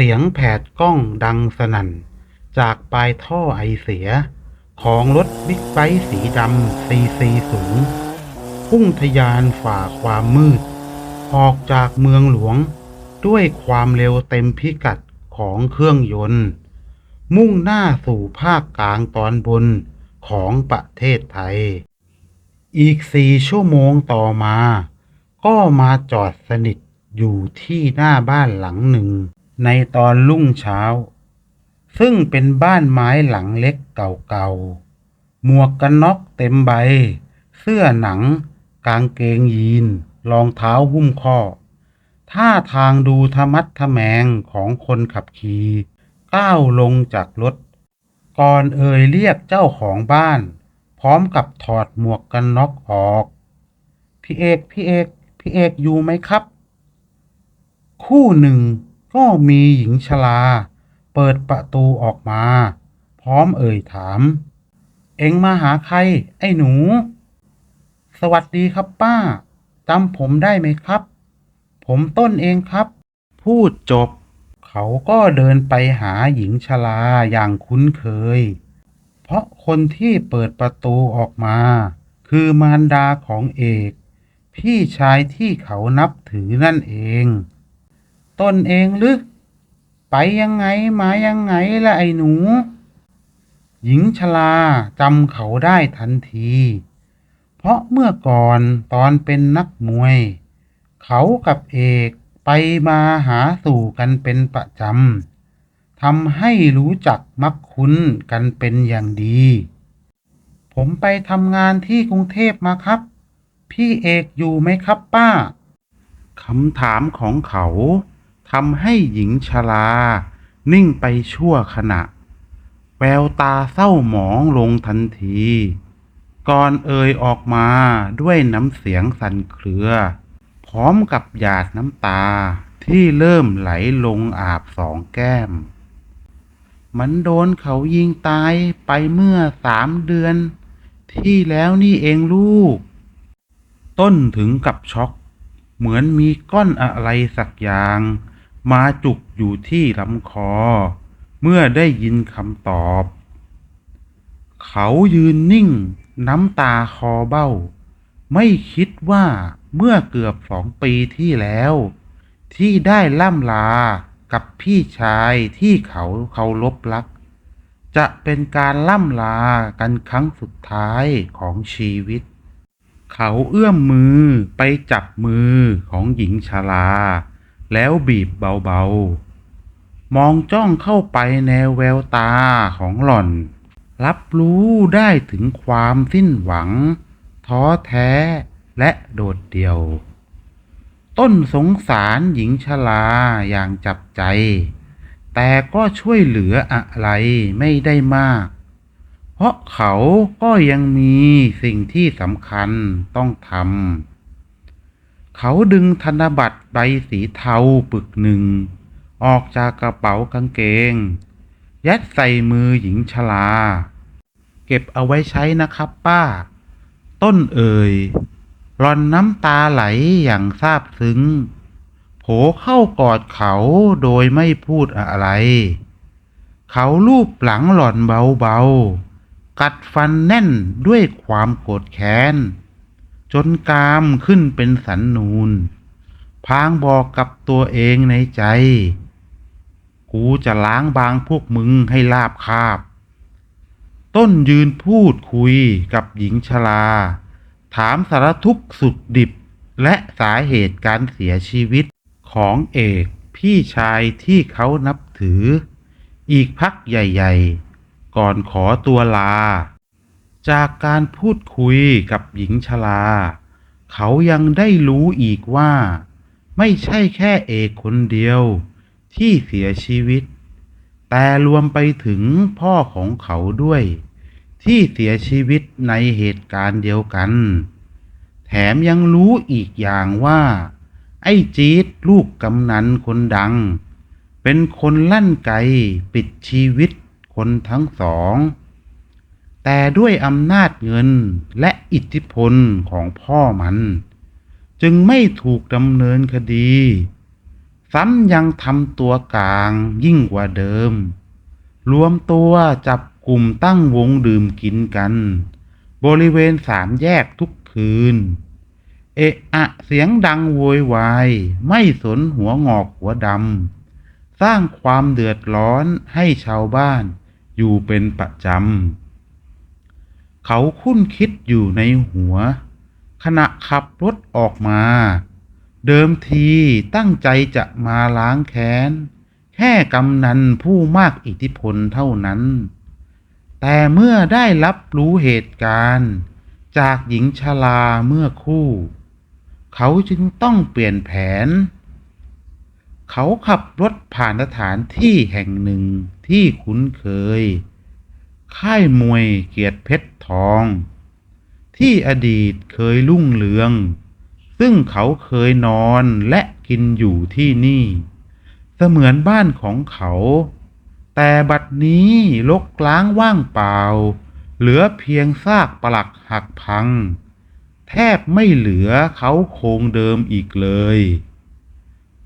เสียงแผดกล้องดังสนั่น จากปลายท่อไอเสีย ของรถบิ๊กไบค์สีดำซีซีสูง พุ่งทะยานฝ่าความมืด ออกจากเมืองหลวง ด้วยความเร็วเต็มพิกัดของเครื่องยนต์ มุ่งหน้าสู่ภาคกลางตอนบนของประเทศไทย อีกสี่ชั่วโมงต่อมา ก็มาจอดสนิทอยู่ที่หน้าบ้านหลังหนึ่ง ในตอนรุ่งเช้า ซึ่งเป็นบ้านไม้หลังเล็กเก่าๆ หมวกกันน็อกเต็มใบ เสื้อหนัง กางเกงยีน รองเท้าหุ้มข้อ ท่าทางดูทะมัดทะแมงของคนขับขี่ก้าวลงจากรถ ก่อนเอ่ยเรียกเจ้าของบ้าน พร้อมกับถอดหมวกกันน็อกออก พี่เอก พี่เอก พี่เอกอยู่ไหมครับ คู่หนึ่ง ก็มีหญิงชราเปิดประตูออกมา พร้อมเอ่ยถาม เอ็งมาหาใคร ไอ้หนู สวัสดีครับป้าจำผมได้ไหมครับ ผมต้นเองครับ พูดจบ เขาก็เดินไปหาหญิงชราอย่างคุ้นเคย เพราะคนที่เปิดประตูออกมา คือมารดาของเอก พี่ชายที่เขานับถือนั่นเอง ต้นเองหรือ ไปยังไงมายังไงละไอ้หนู หญิงชราจำเขาได้ทันที เพราะเมื่อก่อนตอนเป็นนักมวย เขากับเอกไปมาหาสู่กันเป็นประจำทำให้รู้จักมักคุ้นกันเป็นอย่างดี ผมไปทำงานที่กรุงเทพมาครับ พี่เอกอยู่ไหมครับป้าคำถามของเขา ทำให้หญิงชรา นิ่งไปชั่วขณะ แววตาเศร้าหมองลงทันที ก่อนเอ่ยออกมาด้วยน้ำเสียงสั่นเครือ พร้อมกับหยาดน้ำตาที่เริ่มไหลลงอาบสองแก้ม มันโดนเขายิงตายไปเมื่อสามเดือน ที่แล้วนี่เองลูก ต้นถึงกับช็อก เหมือนมีก้อนอะไรสักอย่าง มาจุกอยู่ที่ลำคอ เมื่อได้ยินคำตอบ เขายืนนิ่งน้ำตาคอเบ้า ไม่คิดว่าเมื่อเกือบสองปีที่แล้ว ที่ได้ล่ำลากับพี่ชายที่เขาเคารพรัก จะเป็นการล่ำลากันครั้งสุดท้ายของชีวิต เขาเอื้อมมือไปจับมือของหญิงชรา แล้วบีบเบาๆ มองจ้องเข้าไปในแววตาของหล่อน รับรู้ได้ถึงความสิ้นหวัง ท้อแท้และโดดเดี่ยว ต้นสงสารหญิงชราอย่างจับใจ แต่ก็ช่วยเหลืออะไรไม่ได้มาก เพราะเขาก็ยังมีสิ่งที่สำคัญต้องทำ เขาดึงธนบัตรใบสีเทาปึกหนึ่ง ออกจากกระเป๋ากางเกง ยัดใส่มือหญิงชรา เก็บเอาไว้ใช้นะครับป้า ต้นเอ่ยรอนน้ำตาไหลอย่างซาบซึ้ง โผเข้ากอดเขาโดยไม่พูดอะไร เขาลูบหลังหล่อนเบาๆ กัดฟันแน่นด้วยความโกรธแค้น จนกามขึ้นเป็นสันนูน พางบอกกับตัวเองในใจ กูจะล้างบางพวกมึงให้ลาบคาบ ต้นยืนพูดคุยกับหญิงชรา ถามสารทุกสุดดิบและสาเหตุการเสียชีวิตของเอกพี่ชายที่เขานับถือ อีกพักใหญ่ ๆ ก่อนขอตัวลา จากการพูดคุยกับหญิงชราเขายังได้รู้อีกว่า ไม่ใช่แค่เอกคนเดียวที่เสียชีวิต แต่รวมไปถึงพ่อของเขาด้วย ที่เสียชีวิตในเหตุการณ์เดียวกัน แถมยังรู้อีกอย่างว่า ไอ้จี๊ดลูกกำนันคนดัง เป็นคนลั่นไกปิดชีวิตคนทั้งสอง แต่ด้วยอำนาจเงินและอิทธิพลของพ่อมัน จึงไม่ถูกดำเนินคดี ซ้ำยังทำตัวกลางยิ่งกว่าเดิม รวมตัวจับกลุ่มตั้งวงดื่มกินกัน บริเวณสามแยกทุกคืน เอะอะเสียงดังโวยวาย ไม่สนหัวงอกหัวดำ สร้างความเดือดร้อนให้ชาวบ้านอยู่เป็นประจำ เขาคุ้นคิดอยู่ในหัว ขณะขับรถออกมา เดิมทีตั้งใจจะมาล้างแค้น แค่กำนันผู้มากอิทธิพลเท่านั้น แต่เมื่อได้รับรู้เหตุการณ์ จากหญิงชราเมื่อคู่ เขาจึงต้องเปลี่ยนแผน เขาขับรถผ่านสถานที่แห่งหนึ่งที่คุ้นเคย ค่ายมวยเกียรติเพชรทอง ที่อดีตเคยรุ่งเรือง ซึ่งเขาเคยนอนและกินอยู่ที่นี่ เสมือนบ้านของเขา แต่บัดนี้ลกล้างว่างเปล่า เหลือเพียงซากปลักหักพัง แทบไม่เหลือเขาโครงเดิมอีกเลย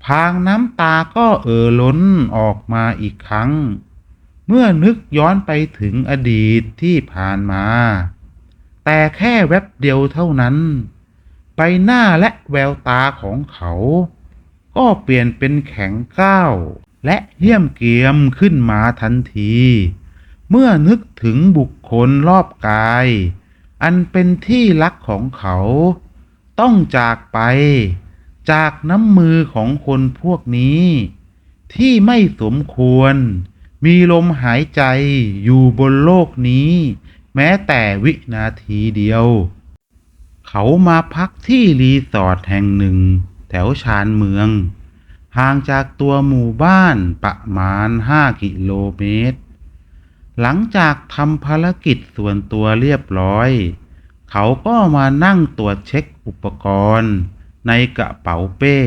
พางน้ำตาก็เอ่อล้นออกมาอีกครั้ง เมื่อนึกย้อนไปถึงอดีตที่ผ่านมา แต่แค่แวบเดียวเท่านั้น ใบหน้าและแววตาของเขา ก็เปลี่ยนเป็นแข็งก้าวและเหี้ยมเกียมขึ้นมาทันที เมื่อนึกถึงบุคคลรอบกาย อันเป็นที่รักของเขา ต้องจากไป จากน้ำมือของคนพวกนี้ ที่ไม่สมควร มีลมหายใจอยู่บนโลกนี้ แม้แต่วินาทีเดียว เขามาพักที่รีสอร์ทแห่งหนึ่ง แถวชานเมือง ห่างจากตัวหมู่บ้านประมาณ 5 กิโลเมตร หลังจากทำภารกิจส่วนตัวเรียบร้อย เขาก็มานั่งตรวจเช็คอุปกรณ์ ในกระเป๋าเป้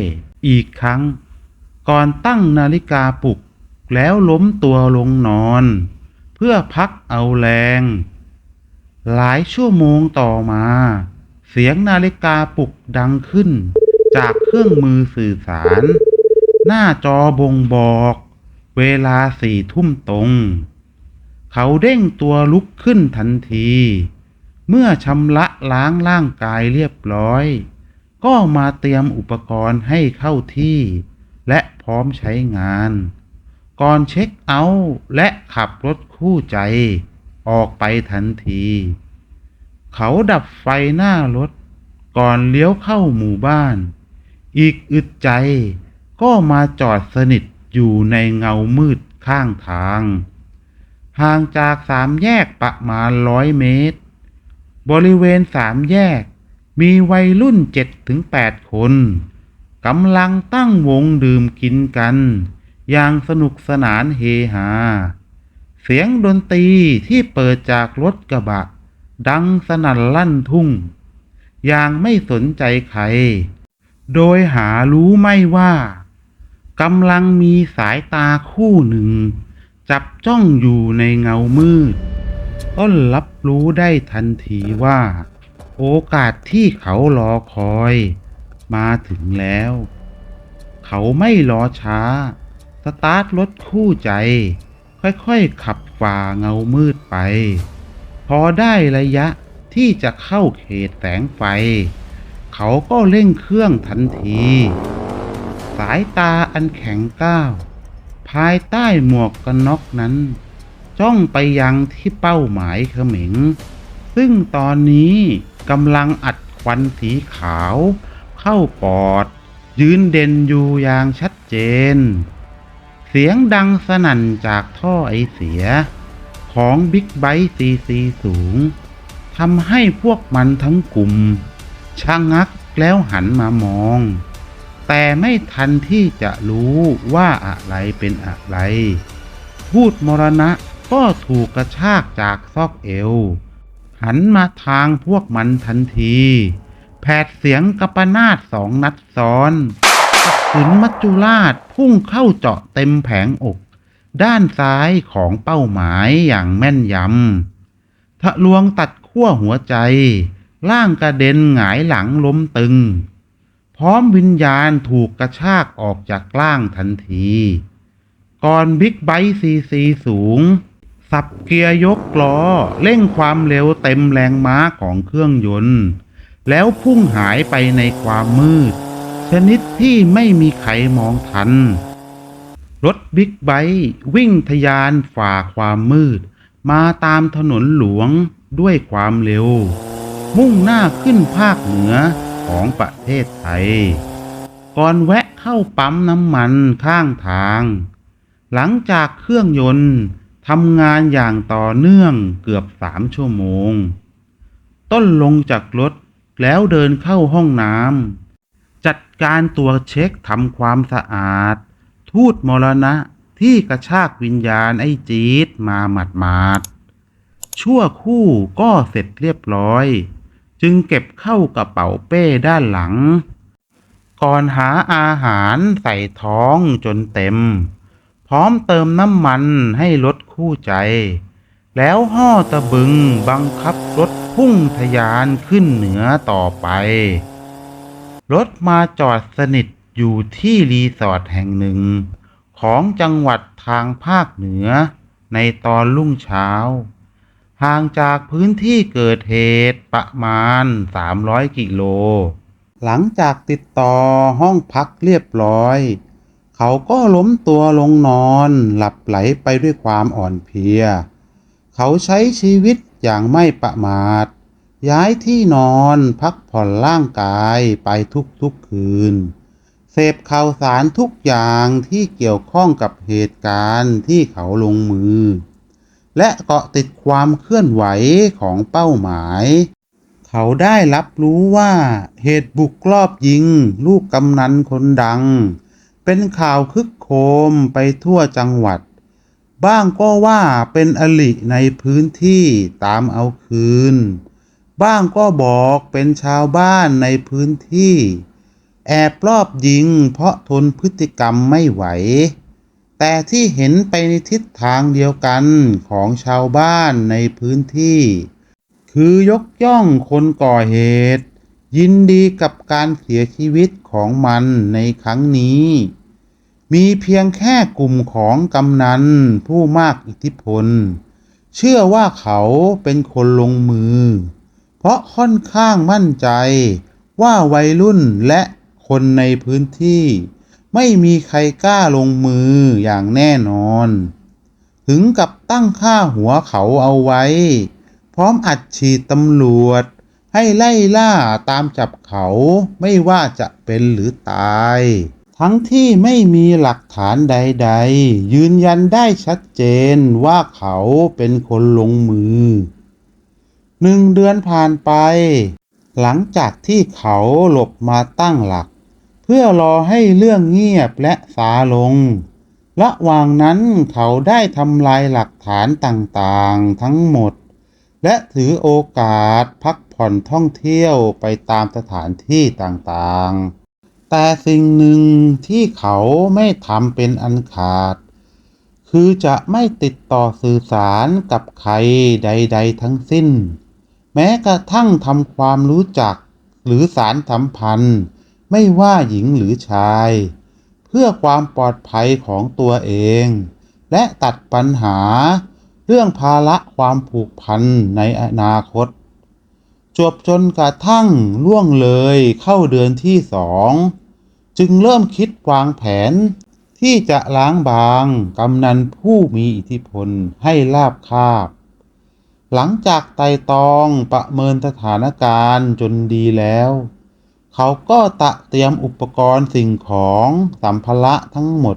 อีกครั้ง ก่อนตั้งนาฬิกาปลุก แล้วล้มตัวลงนอน เพื่อพักเอาแรง หลายชั่วโมงต่อมา เสียงนาฬิกาปลุกดังขึ้น จากเครื่องมือสื่อสาร หน้าจอบ่งบอก เวลาสี่ทุ่มตรง เขาเด้งตัวลุกขึ้นทันที เมื่อชำระล้างร่างกายเรียบร้อย ก็มาเตรียมอุปกรณ์ให้เข้าที่ และพร้อมใช้งาน ก่อนเช็คเอาท์และขับรถคู่ใจ ออกไปทันที เขาดับไฟหน้ารถ ก่อนเลี้ยวเข้าหมู่บ้าน อีกอึดใจ ก็มาจอดสนิทอยู่ในเงามืดข้างทาง ห่างจากสามแยกประมาณร้อยเมตร บริเวณสามแยกมีวัยรุ่นเจ็ดถึงแปดคนกำลังตั้งวงดื่มกินกัน อย่างสนุกสนานเฮฮา เสียงดนตรีที่เปิดจากรถกระบะ ดังสนั่นลั่นทุ่ง อย่างไม่สนใจใคร โดยหารู้ไม่ว่ากำลังมีสายตาคู่หนึ่ง จับจ้องอยู่ในเงามืด ต้นรับรู้ได้ทันทีว่า โอกาสที่เขารอคอย มาถึงแล้ว เขาไม่รอช้า สตาร์ทรถคู่ใจ ค่อยๆขับฝ่าเงามืดไป พอได้ระยะที่จะเข้าเขตแสงไฟ เขาก็เร่งเครื่องทันที สายตาอันแข็งก้าว ภายใต้หมวกกันน็อกนั้น จ้องไปยังที่เป้าหมายเขม็งซึ่งตอนนี้กำลังอัดควันสีขาว เข้าปอด ยืนเด่นอยู่อย่างชัดเจน เสียงดังสนั่นจากท่อไอเสีย ของบิ๊กไบค์ซีซีสูงทำให้พวกมันทั้งกลุ่มชะงักแล้วหันมามอง แต่ไม่ทันที่จะรู้ว่าอะไรเป็นอะไร พูดมรณะก็ถูกกระชากจากซอกเอว หันมาทางพวกมันทันที แผดเสียงกระปนาดสองนัดซ้อน กระสุนมัจจุราชพุ่งเข้าเจาะเต็มแผงอก ด้านซ้ายของเป้าหมายอย่างแม่นยำทะลวงตัดขั้วหัวใจ ร่างกระเด็นหงายหลังล้มตึงพพร้อมวิญญาณถูกกระชากออกจากร่างทันที ก่อนบิ๊กไบค์ซีซีสูง สับเกียร์ยกล้อเร่งความเร็วเต็มแรงม้าของเครื่องยนต์ แล้วพุ่งหายไปในความมืด ชนิดที่ไม่มีใครมองทัน รถบิ๊กไบค์วิ่งทะยานฝ่าความมืด มาตามถนนหลวงด้วยความเร็ว มุ่งหน้าขึ้นภาคเหนือของประเทศไทย ก่อนแวะเข้าปั๊มน้ำมันข้างทาง หลังจากเครื่องยนต์ทำงานอย่างต่อเนื่องเกือบสามชั่วโมง ต้นลงจากรถแล้วเดินเข้าห้องน้ำ จัดการตัวจเช็คทำความสะอาด ทูตมรณะที่กระชากวิญญาณไอ้จี๊ดมาหมัดมาดๆชั่วคู่ก็เสร็จเรียบร้อย จึงเก็บเข้ากระเป๋าเป้ด้านหลัง ก่อนหาอาหารใส่ท้องจนเต็ม พร้อมเติมน้ำมันให้รถคู่ใจ แล้วห่อตะบึงบังคับรถพุ่งทะยานขึ้นเหนือต่อไป รถมาจอดสนิทอยู่ที่รีสอร์ทแห่งหนึ่ง ของจังหวัดทางภาคเหนือในตอนรุ่งเช้า ห่างจากพื้นที่เกิดเหตุประมาณ 300 กิโล หลังจากติดต่อห้องพักเรียบร้อย เขาก็ล้มตัวลงนอนหลับไหลไปด้วยความอ่อนเพลีย เขาใช้ชีวิตอย่างไม่ประมาท ย้ายที่นอนพักผ่อนร่างกายไปทุกๆคืน เสพข่าวสารทุกอย่างที่เกี่ยวข้องกับเหตุการณ์ที่เขาลงมือ และเกาะติดความเคลื่อนไหวของเป้าหมาย เขาได้รับรู้ว่าเหตุบุกรอบยิง ลูกกำนันคนดัง เป็นข่าวคึกโคมไปทั่วจังหวัด บ้างก็ว่าเป็นอลิในพื้นที่ตามเอาคืน บ้างก็บอกเป็นชาวบ้านในพื้นที่ แอบรอบยิงเพราะทนพฤติกรรมไม่ไหว แต่ที่เห็นไปในทิศทางเดียวกันของชาวบ้านในพื้นที่ คือยกย่องคนก่อเหตุ ยินดีกับการเสียชีวิตของมันในครั้งนี้ มีเพียงแค่กลุ่มของกำนันผู้มากอิทธิพล เชื่อว่าเขาเป็นคนลงมือ ราะค่อนข้างมั่นใจ ว่าวัยรุ่นและคนในพื้นที่ ไม่มีใครกล้าลงมืออย่างแน่นอน ถึงกับตั้งค่าหัวเขาเอาไว้ พร้อมอัดฉีดตำรวจ ให้ไล่ล่าตามจับเขาไม่ว่าจะเป็นหรือตาย ทั้งที่ไม่มีหลักฐานใด ๆ ยืนยันได้ชัดเจนว่าเขาเป็นคนลงมือ หนึ่งเดือนผ่านไป หลังจากที่เขาหลบมาตั้งหลัก เพื่อรอให้เรื่องเงียบและสาลง ระหว่างนั้นเขาได้ทำลายหลักฐานต่างๆทั้งหมด และถือโอกาสพักผ่อนท่องเที่ยวไปตามสถานที่ต่างๆ แต่สิ่งหนึ่งที่เขาไม่ทำเป็นอันขาด คือจะไม่ติดต่อสื่อสารกับใครใด ๆ ทั้งสิ้น แม้กระทั่งทำความรู้จักหรือสารสัมพันธ์ ไม่ว่าหญิงหรือชาย เพื่อความปลอดภัยของตัวเอง และตัดปัญหา เรื่องภาระความผูกพันในอนาคต จบจนกระทั่งล่วงเลยเข้าเดือนที่สองจึงเริ่มคิดวางแผนที่จะล้างบางกำนันผู้มีอิทธิพลให้ลาบคาบ หลังจากไต่ตองประเมินสถานการณ์จนดีแล้ว เขาก็ตะเตรียมอุปกรณ์สิ่งของสัมภาระทั้งหมด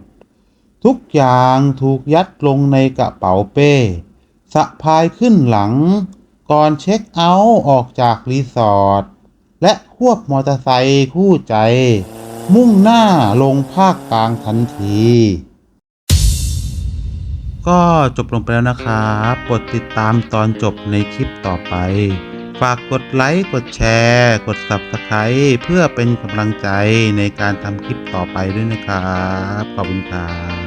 ทุกอย่างถูกยัดลงในกระเป๋าเป้สะพายขึ้นหลัง ก่อนเช็คเอาท์ออกจากรีสอร์ทและควบมอเตอร์ไซค์คู่ใจ มุ่งหน้าลงภาคกลางทันที ก็จบลงไปแล้วนะครับกดติดตามตอนจบในคลิปต่อไป ฝากกดไลค์ กดแชร์ กด Subscribe เพื่อเป็นกำลังใจในการทำคลิปต่อไปด้วยนะครับ ขอบคุณครับ